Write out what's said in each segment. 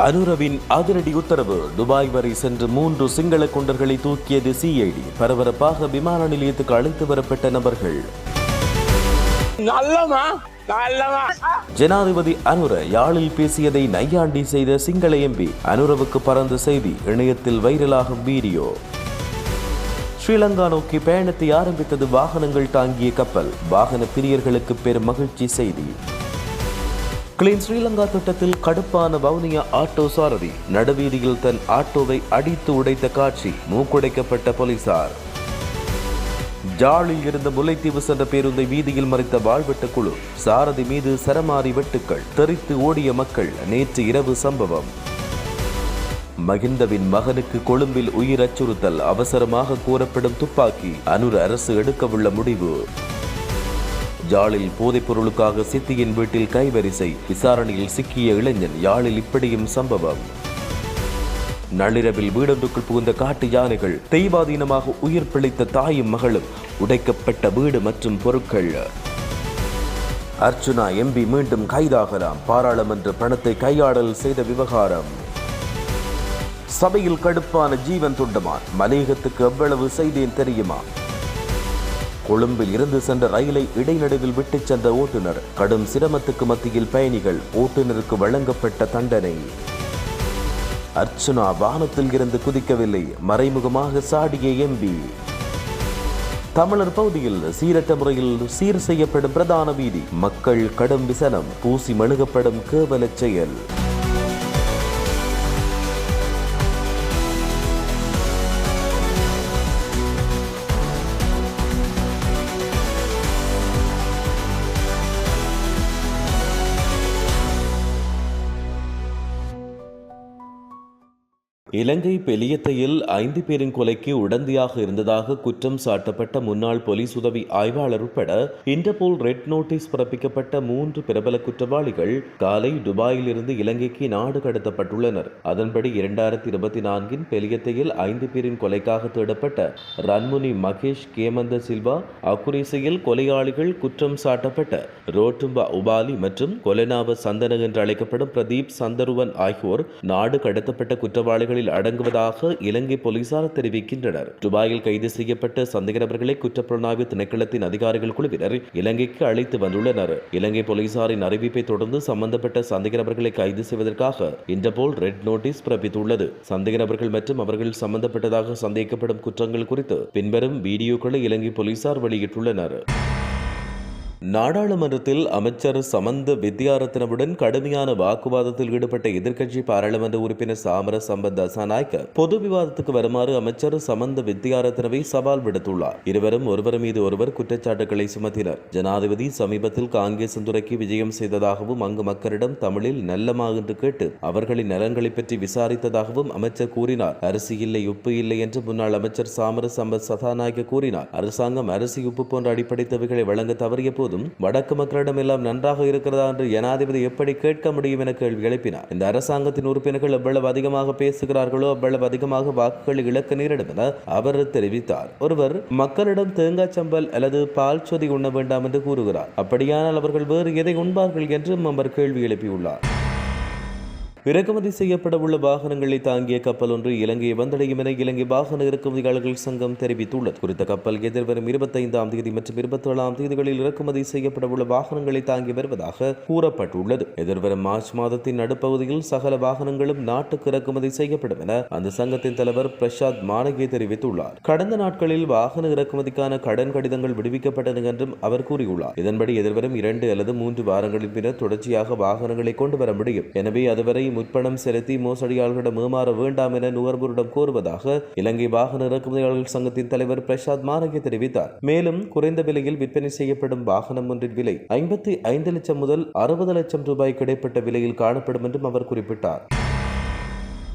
அனுரவின் அதிரடி உத்தரவு துபாய் வரை சென்று மூன்று சிங்கள குண்டர்களை தூக்கியது சிஐடி பரபரப்பாக விமான நிலையத்துக்கு அழைத்து வரப்பட்ட நபர்கள். ஜனாதிபதி அனுர யாழில் பேசியதை நையாண்டி செய்த சிங்கள எம்பி அனுரவுக்கு பறந்த செய்தி இணையத்தில் வைரலாகும் வீடியோ. ஸ்ரீலங்கா நோக்கி பயணத்தை ஆரம்பித்தது வாகனங்கள் தாங்கிய கப்பல். வாகன பிரியர்களுக்கு பெரும் மகிழ்ச்சி செய்தி. கிளீன் ஸ்ரீலங்கா திட்டத்தில் கடுப்பான வவுனியா ஆட்டோ சாரதி. நடுவீதியில் தன் ஆட்டோவை அடித்து உடைத்த காட்சி மூக்குடைக்கப்பட்ட போலீசார். ஜாலில் இருந்த முல்லைத்தீவு சென்ற பேருந்தை வீதியில் மறைத்த வாழ்வெட்டு குழு சாரதி மீது சரமாரி வெட்டுக்கள் தெரித்து ஓடிய மக்கள் நேற்று இரவு சம்பவம். மகிந்தவின் மகனுக்கு கொழும்பில் உயிர் அச்சுறுத்தல் அவசரமாக கூறப்படும் துப்பாக்கி அனுர் அரசு எடுக்கவுள்ள முடிவு. யாழில் போதைப் பொருளுக்காக சித்தியின் வீட்டில் கைவரிசை விசாரணையில் சிக்கிய இளைஞன் யாழில் இப்படியும் சம்பவம். நள்ளிரவில் வீடொன்றுக்குள் புகுந்த காட்டு யானைகள் தெய்வாதீனமாக உயிர் பிழைத்த தாயும் மகளும் உடைக்கப்பட்ட வீடு மற்றும் பொருட்கள். அர்ச்சுனா எம்பி மீண்டும் கைதாகலாம் பாராளுமன்ற பணத்தை கையாடல் செய்த விவகாரம். சபையில் கடுப்பான ஜீவன் துண்டமான் மலையகத்துக்கு எவ்வளவு செய்தேன் தெரியுமா? கொழும்பில் இருந்து சென்ற ரயிலை இடைநடுவில் விட்டுச் சென்ற ஓட்டுநர். கடும் சிரமத்துக்கு மத்தியில் பயணிகள் ஓட்டுநருக்கு வழங்கப்பட்ட தண்டனை. அர்ச்சுனா வானத்தில் இருந்து குதிக்கவில்லை. மறைமுகமாக சாடிய எம்பி. தமிழர் பகுதியில் சீரற்ற முறையில் சீர் செய்யப்படும் பிரதான வீதி. மக்கள் கடும் விசனம். பூசி மணுகப்படும் கேவலச் செயல். இலங்கை பெலியத்தையில் ஐந்து பேரின் கொலைக்கு உடந்தையாக இருந்ததாக குற்றம் சாட்டப்பட்ட முன்னாள் போலீஸ் உதவி ஆய்வாளர் உட்பட இன்டர்போல் ரெட் நோட்டீஸ் பிறப்பிக்கப்பட்ட மூன்று பிரபல குற்றவாளிகள் காலை துபாயில் இருந்து இலங்கைக்கு நாடு கடத்தப்பட்டுள்ளனர். அதன்படி இரண்டாயிரத்தி இருபத்தி நான்கின் பெலியத்தையில் ஐந்து பேரின் கொலைக்காக தேடப்பட்ட ரன்முனி மகேஷ் கேமந்த சில்வா அக்குரேசையில் கொலையாளிகள் குற்றம் சாட்டப்பட்ட ரோட்டும்பா உபாலி மற்றும் கொலனாவ சந்தன என்று அழைக்கப்படும் பிரதீப் சந்தருவன் ஆகியோர் நாடு கடத்தப்பட்ட குற்றவாளிகளில் அடங்குவதாக இலங்கை போலீசார் தெரிவிக்கின்றனர். துபாயில் கைது செய்யப்பட்ட சந்தேக நபர்களை குற்றப்புலனாய்வு திணைக்களத்தின் அதிகாரிகள் குழுவினர் இலங்கைக்கு அழைத்து வந்துள்ளனர். இலங்கை போலீசாரின் அறிவிப்பை தொடர்ந்து சம்பந்தப்பட்ட சந்தேக நபர்களை கைது செய்வதற்காக இன்டர்போல் ரெட் நோட்டீஸ் பிறப்பித்துள்ளது. சந்தேக நபர்கள் மற்றும் அவர்கள் சம்பந்தப்பட்டதாக சந்தேகிக்கப்படும் குற்றங்கள் குறித்து பின்வரும் வீடியோக்களை இலங்கை போலீசார் வெளியிட்டுள்ளனர். நாடாளுமன்றத்தில் அமைச்சர் சமந்த வித்யாரத்னவுடன் கடுமையான வாக்குவாதத்தில் ஈடுபட்ட எதிர்க்கட்சி பாராளுமன்ற உறுப்பினர் சாமர சம்பத் தசாநாயக்க பொது விவாதத்துக்கு வருமாறு அமைச்சர் சமந்த வித்யாரத்னவை சவால் விடுத்துள்ளார். இருவரும் ஒருவர் மீது ஒருவர் குற்றச்சாட்டுகளை சுமத்தினர். ஜனாதிபதி சமீபத்தில் காங்கிரஸ் துறைக்கு விஜயம் செய்ததாகவும் அங்கு மக்களிடம் தமிழில் நல்லமா என்று கேட்டு அவர்களின் நலன்களை பற்றி விசாரித்ததாகவும் அமைச்சர் கூறினார். அரிசி இல்லை உப்பு இல்லை என்று முன்னாள் அமைச்சர் சாமர சம்பத் சதாநாயக்க கூறினார். அரசாங்கம் அரிசி உப்பு போன்ற அடிப்படை தேவைகளை வழங்க தவறிய போதும் வடக்கு மக்களிடம் எல்லாம் நன்றாக இருக்கிறதா என்று ஜனாதிபதி எப்படி கேட்க முடியும் என கேள்வி எழுப்பினார். இந்த அரசாங்கத்தின் உறுப்பினர்கள் எவ்வளவு அதிகமாக பேசுகிறார்களோ அவ்வளவு அதிகமாக வாக்குகள் இழக்க நேரிடும் என அவர் தெரிவித்தார். ஒருவர் மக்களிடம் தேங்காய் சம்பல் அல்லது பால் சொதி உண்ண வேண்டாம் என்று கூறுகிறார். அப்படியானால் அவர்கள் வேறு எதை உண்பார்கள் என்றும் அவர் கேள்வி எழுப்பியுள்ளார். இறக்குமதி செய்யப்பட உள்ள வாகனங்களை தாங்கிய கப்பல் ஒன்று இலங்கையை வந்தடையும் என இலங்கை வாகன இறக்குமதியாளர்கள் சங்கம் தெரிவித்துள்ளது. குறித்த கப்பல் எதிர்வரும் இருபத்தைந்தாம் தேதி மற்றும் இருபத்தி ஏழாம் தேதிகளில் இறக்குமதி செய்யப்பட உள்ள வாகனங்களை தாங்கி வருவதாக கூறப்பட்டுள்ளது. எதிர்வரும் மார்ச் மாதத்தின் நடுப்பகுதியில் சகல வாகனங்களும் நாட்டுக்கு இறக்குமதி செய்யப்படும் என அந்த சங்கத்தின் தலைவர் பிரசாத் மானகே தெரிவித்துள்ளார். கடந்த நாட்களில் வாகன இறக்குமதிக்கான கடன் கடிதங்கள் விடுவிக்கப்பட்டன என்றும் அவர் கூறியுள்ளார். இதன்படி எதிர்வரும் இரண்டு அல்லது மூன்று வாரங்களின் பின்னர் தொடர்ச்சியாக வாகனங்களை கொண்டு வர முடியும். எனவே அதுவரை முற்பணம் செலுத்தி மோசடியாளர்களிடம் ஏமாற வேண்டாம் என நுகர்வோரிடம் கோருவதாக இலங்கை வாகன இறக்குமதியாளர்கள் சங்கத்தின் தலைவர் பிரசாத் மானகே தெரிவித்தார். மேலும் குறைந்த விலையில் விற்பனை செய்யப்படும் வாகனம் ஒன்றின் விலை ஐம்பத்தி ஐந்து லட்சம் முதல் அறுபது லட்சம் ரூபாய் கிடைப்பட்ட விலையில் காணப்படும் என்றும் அவர் குறிப்பிட்டார்.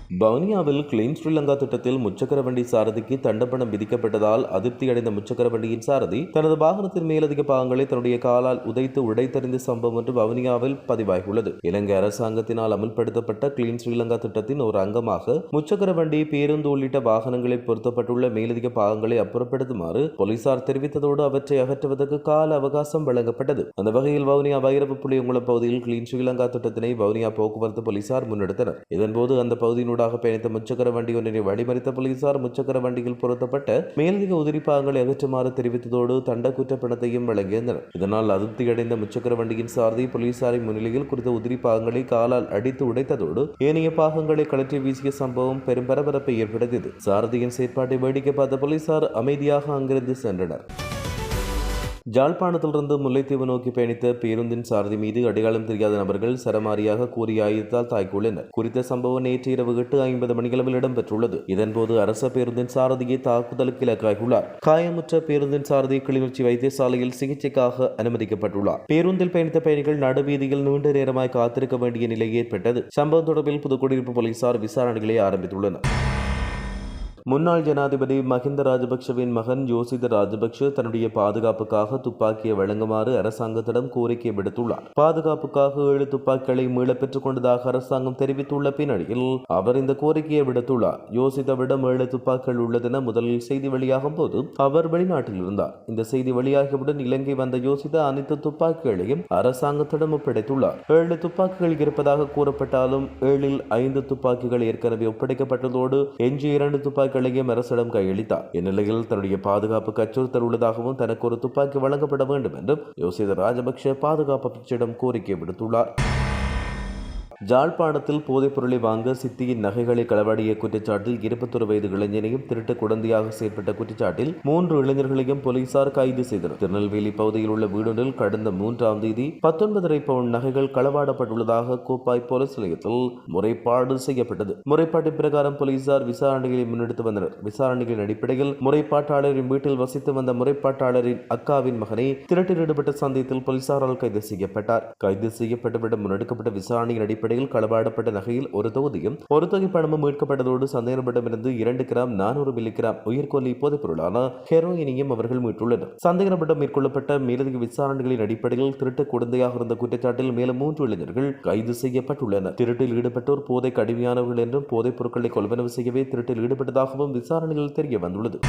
வவுனியாவில் கிளீன் ஸ்ரீலங்கா திட்டத்தில் முச்சக்கர வண்டி சாரதிக்கு தண்டப்பணம் விதிக்கப்பட்டதால் அதிருப்தியடைந்த முச்சக்கர வண்டியின் சாரதி தனது வாகனத்தின் மேலதிக பாகங்களை தன்னுடைய காலால் உதைத்து உடைத்தறிந்த சம்பவம் ஒன்று வவுனியாவில் பதிவாகியுள்ளது. இலங்கை அரசாங்கத்தினால் அமல்படுத்தப்பட்ட கிளீன் ஸ்ரீலங்கா திட்டத்தின் ஒரு அங்கமாக முச்சக்கர வண்டி பேருந்து உள்ளிட்ட வாகனங்களில் பொருத்தப்பட்டுள்ள மேலதிக பாகங்களை அப்புறப்படுத்துமாறு போலீசார் தெரிவித்ததோடு அவற்றை அகற்றுவதற்கு கால அவகாசம் வழங்கப்பட்டது. அந்த வகையில் வவுனியா வைரவ புளியங்குளம் பகுதியில் கிளீன் ஸ்ரீலங்கா திட்டத்தினை வவுனியா போக்குவரத்து போலீசார் முன்னெடுத்தனர். இதன்போது அந்த பகுதியினூடாக பயணித்த முச்சக்கர வண்டி ஒன்றினை வழிமறித்த போலீசார் முச்சக்கர வண்டியில் பொருத்தப்பட்ட மேலதிக உதிரிப்பாகங்களை அகற்றுமாறு தெரிவித்ததோடு தண்ட குற்ற பிணத்தையும் வழங்கியிருந்தனர். இதனால் அதிருப்தியடைந்த முச்சக்கர வண்டியின் சாரதி போலீசாரின் முன்னிலையில் குறித்த உதிரிப்பாகங்களை காலால் அடித்து உடைத்ததோடு ஏனைய பாகங்களை கழற்றி வீசிய சம்பவம் பெரும் பரபரப்பை ஏற்படுத்தியது. சாரதியின் செயற்பாட்டை வேடிக்கை பார்த்த போலீசார் அமைதியாக அங்கிருந்து சென்றனர். ஜாழ்ப்பாணத்திலிருந்து முல்லைத்தீவு நோக்கி பயணித்த பேருந்தின் சாரதி மீது அடையாளம் தெரியாத நபர்கள் சரமாரியாக கூறிய ஆயுதத்தால் தாக்கியுள்ளனர். குறித்த சம்பவம் நேற்று இரவு எட்டு ஐம்பது மணிகளவில் இடம்பெற்றுள்ளது. இதன்போது அரச பேருந்தின் சாரதியை தாக்குதலுக்கு இலக்காகியுள்ளார் காயமுற்ற பேருந்தின் சாரதி கிளிநொச்சி வைத்தியசாலையில் சிகிச்சைக்காக அனுமதிக்கப்பட்டுள்ளார். பேருந்தில் பயணித்த பயணிகள் நடுவீதியில் நீண்ட நேரமாய் காத்திருக்க வேண்டிய நிலை ஏற்பட்டது. சம்பவம் தொடர்பில் புதுக்குடியிருப்பு போலீசார் விசாரணைகளை ஆரம்பித்துள்ளனர். முன்னாள் ஜனாதிபதி மஹிந்த ராஜபக்ஷவின் மகன் யோசித ராஜபக்ஷ தன்னுடைய பாதுகாப்புக்காக துப்பாக்கியை வழங்குமாறு அரசாங்கத்திடம் கோரிக்கை விடுத்துள்ளார். பாதுகாப்புக்காக ஏழு துப்பாக்கிகளை மீள பெற்றுக் கொண்டதாக அரசாங்கம் தெரிவித்துள்ள பின்னணியில் அவர் இந்த கோரிக்கையை விடுத்துள்ளார். யோசித்தவிடம் ஏழு துப்பாக்கிகள் உள்ளதென முதலில் செய்தி வெளியாகும் போது அவர் வெளிநாட்டில் இருந்தார். இந்த செய்தி வெளியாகியவுடன் இலங்கை வந்த யோசித்த அனைத்து துப்பாக்கிகளையும் அரசாங்கத்திடம் ஒப்படைத்துள்ளார். ஏழு துப்பாக்கிகள் இருப்பதாக கூறப்பட்டாலும் ஏழில் ஐந்து துப்பாக்கிகள் ஏற்கனவே ஒப்படைக்கப்பட்டதோடு எஞ்சிய இரண்டு துப்பாக்கி துப்பாக்கிகளையும் அரசிடம் கையளித்தார். இந்நிலையில் தன்னுடைய பாதுகாப்புக்கு அச்சுறுத்தல் உள்ளதாகவும் தனக்கு ஒரு துப்பாக்கி வழங்கப்பட வேண்டும் என்றும் யோசித ராஜபக்ஷ பாதுகாப்பு அமைச்சிடம் கோரிக்கை விடுத்துள்ளார். ஜாழ்ப்பாணத்தில் போதைப் பொருளை வாங்க சித்தியின் நகைகளை களவாடிய குற்றச்சாட்டில் இருபத்தொரு வயது இளைஞனையும் திருட்டு குழந்தையாக செயற்பட்ட குற்றச்சாட்டில் மூன்று இளைஞர்களையும் போலீசார் கைது செய்தனர். திருநெல்வேலி பகுதியில் உள்ள வீடொன்றில் கடந்த மூன்றாம் தேதி பத்தொன்பதரை பவுன் நகைகள் களவாடப்பட்டுள்ளதாக கோப்பாய் போலீஸ் நிலையத்தில் முறைப்பாடு செய்யப்பட்டது. முறைப்பாட்டின் பிரகாரம் போலீசார் விசாரணைகளை முன்னெடுத்து வந்தனர். விசாரணைகளின் அடிப்படையில் முறைப்பாட்டாளரின் வீட்டில் வசித்து வந்த முறைப்பாட்டாளரின் அக்காவின் மகனை திருட்டில் ஈடுபட்ட சந்தேகத்தில் போலீசாரால் கைது செய்யப்பட்டார். கைது செய்யப்பட்டவரிடம் முன்னெடுக்கப்பட்ட விசாரணையின் அடிப்படையில் அடிப்படையில் களவாடப்பட்ட நகையில் ஒரு தொகுதியும் ஒரு தொகை பணமும் மீட்கப்பட்டதோடு சந்தேகப்பட்டமிருந்து இரண்டு கிராம் நானூறு மில்லி கிராம் உயிர்கொல்லி போதைப் பொருளான ஹெரோயினையும் அவர்கள் மீட்டுள்ளனர். சந்தேகப்படம் மேற்கொள்ளப்பட்ட மேலதிக விசாரணைகளின் அடிப்படையில் திருட்டு குழந்தையாக இருந்த குற்றச்சாட்டில் மேலும் மூன்று இளைஞர்கள் கைது செய்யப்பட்டுள்ளனர். திருட்டில் ஈடுபட்டோர் போதை கடுமையானவர்கள் என்றும் போதைப் பொருட்களை கொள்வனவு செய்யவே திருட்டில் ஈடுபட்டதாகவும் விசாரணையில் தெரிய வந்துள்ளது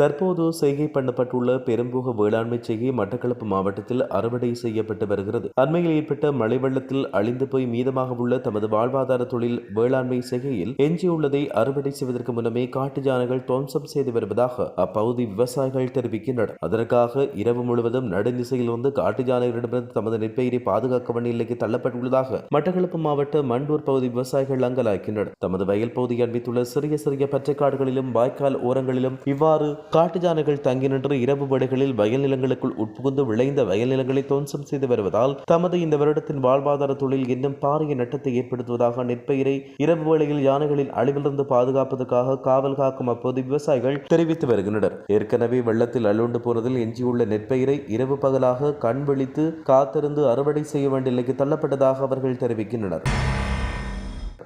தற்போது செய்கை பண்ணப்பட்டுள்ள பெரும்போக வேளாண்மை செய்கை மட்டக்களப்பு மாவட்டத்தில் அறுவடை செய்யப்பட்டு வருகிறது. அண்மையில் ஏற்பட்ட மழை வெள்ளத்தில் அழிந்து போய் மீதமாக உள்ள தமது வாழ்வாதார தொழில் வேளாண்மை செய்கையில் எஞ்சியுள்ளதை அறுவடை செய்வதற்கு முன்னமே காட்டு யானைகள் துவம்சம் செய்து வருவதாக அப்பகுதி விவசாயிகள் தெரிவிக்கின்றனர். அதற்காக இரவு முழுவதும் நடுநிசையில் வந்து காட்டு யானைகளிடமிருந்து தமது நெற்பயிரை பாதுகாக்க வேண்டிய நிலைக்கு தள்ளப்பட்டுள்ளதாக மட்டக்களப்பு மாவட்ட மண்டூர் பகுதி விவசாயிகள் அங்கலாக்கின்றனர் தமது வயல் பகுதியை அண்மித்துள்ள சிறிய சிறிய பச்சைக்காடுகளிலும் வாய்க்கால் ஓரங்களிலும் இவ்வாறு காட்டுஜானைகள் தங்கி நின்று இரவு வேளைகளில் வயல் நிலங்களுக்குள் உட்புகுந்து விளைந்த வயல் நிலங்களை துவம்சம் செய்து வருவதால் தமது இந்த வருடத்தின் வாழ்வாதார தொழில் இன்னும் பாரிய நட்டத்தை ஏற்படுத்துவதாக நெற்பயிரை இரவு வேளையில் யானைகளின் அழிவிலிருந்து பாதுகாப்பதற்காக காவல் காக்கும் அப்போது விவசாயிகள் தெரிவித்து வருகின்றனர். ஏற்கனவே வெள்ளத்தில் அழுண்டு போனதில் எஞ்சியுள்ள நெற்பயிரை இரவு பகலாக கண் விழித்து காத்திருந்து அறுவடை செய்ய வேண்டிய நிலைக்கு தள்ளப்பட்டதாக அவர்கள் தெரிவிக்கின்றனர்.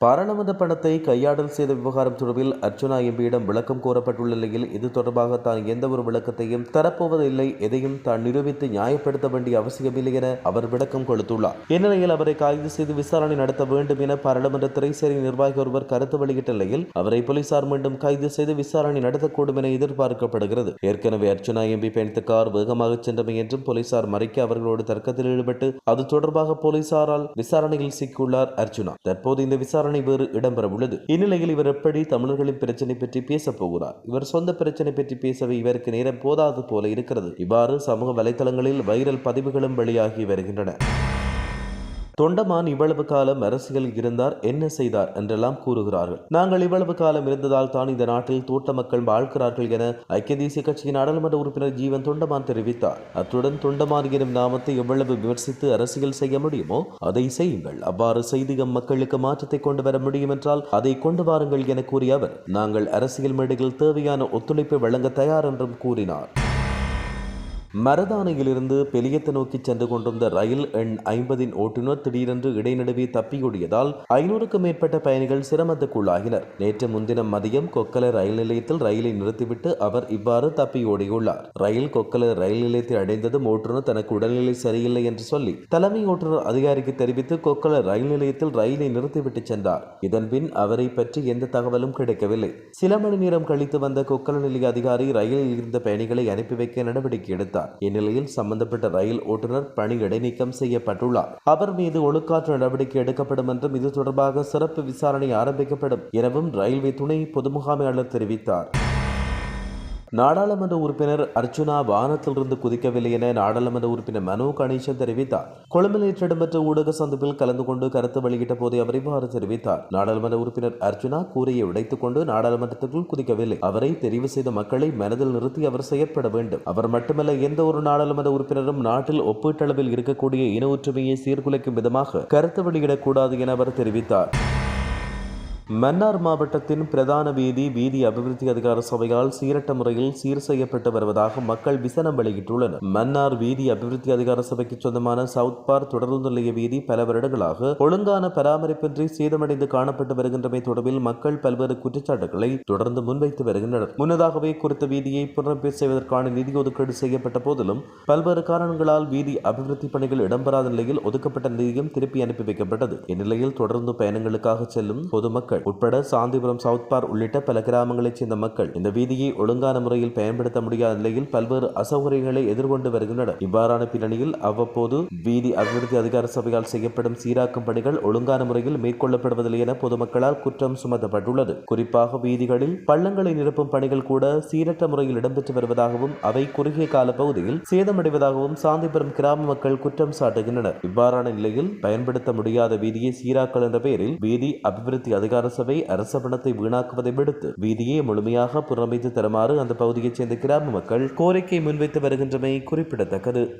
பாராளுமன்ற பணத்தை கையாடல் செய்த விவகாரம் தொடர்பில் அர்ச்சனா எம்பியிடம் விளக்கம் கோரப்பட்டுள்ள நிலையில் இது தொடர்பாக தான் எந்த ஒரு விளக்கத்தையும் தரப்போவதில்லை. எதையும் தான் நிரூபித்து நியாயப்படுத்த வேண்டிய அவசியமில்லை என அவர் விளக்கம் கொடுத்துள்ளார். இந்நிலையில் அவரை கைது செய்து விசாரணை நடத்த வேண்டும் என பாராளுமன்ற திரைசேரி நிர்வாகி ஒருவர் கருத்து வெளியிட்ட நிலையில் அவரை போலீசார் மீண்டும் கைது செய்து விசாரணை நடத்தக்கூடும் என எதிர்பார்க்கப்படுகிறது. ஏற்கனவே அர்ச்சனா எம்பி பயணித்த கார் வேகமாக சென்றமை என்றும் போலீசார் மறைக்க அவர்களோடு தர்க்கத்தில் ஈடுபட்டு அது தொடர்பாக போலீசாரால் விசாரணையில் சிக்கியுள்ளார் அர்ச்சுனா தற்போது இந்த விசாரணை வேறு இடம்பெற உள்ளது இந்நிலையில் இவர் எப்படி தமிழர்களின் பிரச்சனை பற்றி பேசப் போகிறார்? இவர் சொந்த பிரச்சனை பற்றி பேசவே இவருக்கு நேரம் போதாது போல இருக்கிறது. இவ்வாறு சமூக வலைதளங்களில் வைரல் பதிவுகளும் வெளியாகி வருகின்றன. தொண்டமான் இவ்வளவு காலம் அரசியலில் இருந்தார் என்ன செய்தார் என்றெல்லாம் கூறுகிறார்கள். நாங்கள் இவ்வளவு காலம் இருந்ததால் தான் இந்த நாட்டில் தோட்ட மக்கள் வாழ்கிறார்கள் என ஐக்கிய தேசிய கட்சியின் நாடாளுமன்ற உறுப்பினர் ஜீவன் தொண்டமான் தெரிவித்தார். அத்துடன் தொண்டமான் எனும் நாமத்தை எவ்வளவு விமர்சித்து அரசியல் செய்ய முடியுமோ அதை செய்யுங்கள். அவ்வாறு செய்து எம் மக்களுக்கு மாற்றத்தை கொண்டு வர முடியும் என்றால் அதை கொண்டு வாருங்கள் என கூறிய அவர் நாங்கள் அரசியல் மேடையில் தேவையான ஒத்துழைப்பை வழங்க தயார் என்றும் கூறினார். மரதானையிலிருந்து பெலியத்தை நோக்கி சென்று கொண்டிருந்த ரயில் எண் ஐம்பதின் ஓட்டுநர் திடீரென்று இடைநடுவே தப்பியோடியதால் ஐநூறுக்கும் மேற்பட்ட பயணிகள் சிரமத்துக்குள்ளாகினர். நேற்று முன்தினம் மதியம் கொக்கல ரயில் நிலையத்தில் ரயிலை நிறுத்திவிட்டு அவர் இவ்வாறு தப்பியோடியுள்ளார். ரயில் கொக்கல ரயில் நிலையத்தை அடைந்ததும் ஓட்டுநர் தனக்கு உடல்நிலை சரியில்லை என்று சொல்லி தலைமை ஓட்டுநர் அதிகாரிக்கு தெரிவித்து கொக்கல ரயில் நிலையத்தில் ரயிலை நிறுத்திவிட்டு சென்றார். இதன்பின் அவரை பற்றி எந்த தகவலும் கிடைக்கவில்லை. சில மணி நேரம் கழித்து வந்த கொக்கல நிலைய அதிகாரி ரயிலில் இருந்த பயணிகளை அனுப்பி வைக்க நடவடிக்கை எடுத்தார். இந்நிலையில் சம்பந்தப்பட்ட ரயில் ஓட்டுநர் பணி இடைநீக்கம் செய்யப்பட்டுள்ளார். அவர் மீது ஒழுக்காற்று நடவடிக்கை எடுக்கப்படும் என்றும் இது தொடர்பாக சிறப்பு விசாரணை ஆரம்பிக்கப்படும் எனவும் ரயில்வே துணை பொது முகாமையாளர் தெரிவித்தார். நாடாளுமன்ற உறுப்பினர் அர்ச்சுனா வானத்திலிருந்து குதிக்கவில்லை என நாடாளுமன்ற உறுப்பினர் மனோ கணேசன் தெரிவித்தார். கொழும்பில் நேற்று இடம்பெற்ற ஊடக சந்திப்பில் கலந்து கொண்டு கருத்து வெளியிட்ட போதே அவர் இவ்வாறு தெரிவித்தார். நாடாளுமன்ற உறுப்பினர் அர்ச்சுனா கூரையை உடைத்துக் கொண்டு நாடாளுமன்றத்திற்குள் குதிக்கவில்லை. அவரை தெரிவு செய்த மக்களை மனதில் நிறுத்தி அவர் செயற்பட வேண்டும். அவர் மட்டுமல்ல எந்த ஒரு நாடாளுமன்ற உறுப்பினரும் நாட்டில் ஒப்பீட்டளவில் இருக்கக்கூடிய இன ஒற்றுமையை சீர்குலைக்கும் விதமாக கருத்து வெளியிடக்கூடாது என அவர் தெரிவித்தார். மன்னார் மாவட்டத்தின் பிரதான வீதி வீதி அபிவிருத்தி அதிகார சபையால் சீரட்ட முறையில் சீர் செய்யப்பட்டு வருவதாக மக்கள் விசனம் வெளியிட்டுள்ளனர். மன்னார் வீதி அபிவிருத்தி அதிகார சபைக்கு சொந்தமான சவுத் பார்க் தொடருந்து நிலைய வீதி பல வருடங்களாக ஒழுங்கான பராமரிப்பின்றி சேதமடைந்து காணப்பட்டு வருகின்றமை தொடர்பில் மக்கள் பல்வேறு குற்றச்சாட்டுகளை தொடர்ந்து முன்வைத்து வருகின்றனர். முன்னதாகவே குறித்த வீதியை புனரமைப்பு செய்வதற்கான நிதி ஒதுக்கீடு செய்யப்பட்ட போதிலும் பல்வேறு காரணங்களால் வீதி அபிவிருத்தி பணிகள் இடம்பெறாத நிலையில் ஒதுக்கப்பட்ட நிதியும் திருப்பி அனுப்பி வைக்கப்பட்டது. இந்நிலையில் தொடர்ந்து பயணங்களுக்காக செல்லும் பொதுமக்கள் உட்பட சாந்திபுரம் சவுத் பார்க் உள்ளிட்ட பல கிராமங்களைச் சேர்ந்த மக்கள் இந்த வீதியை ஒழுங்கான முறையில் பயன்படுத்த முடியாத நிலையில் பல்வேறு அசௌகரியங்களை எதிர்கொண்டு வருகின்றனர். இவ்வாறான பின்னணியில் அவ்வப்போது வீதி அபிவிருத்தி அதிகார சபையால் செய்யப்படும் சீராக்கும் பணிகள் ஒழுங்கான முறையில் மேற்கொள்ளப்படுவதில்லை என பொதுமக்களால் குற்றம் சுமத்தப்பட்டுள்ளது. குறிப்பாக வீதிகளில் பள்ளங்களை நிரப்பும் பணிகள் கூட சீரற்ற முறையில் இடம்பெற்று வருவதாகவும் அவை குறுகிய கால பகுதியில் சேதமடைவதாகவும் சாந்திபுரம் கிராம மக்கள் குற்றம் சாட்டுகின்றனர். இவ்வாறான நிலையில் பயன்படுத்த முடியாத வீதியை சீராக்கல் என்ற பெயரில் வீதி அபிவிருத்தி அதிகார சபை அரச பணத்தை வீணாக்குவதை விடுத்து வீதியை முழுமையாக புறமைத்து தருமாறு அந்த பகுதியைச் சேர்ந்த கிராம மக்கள் கோரிக்கை முன்வைத்து வருகின்றமை குறிப்பிடத்தக்கது.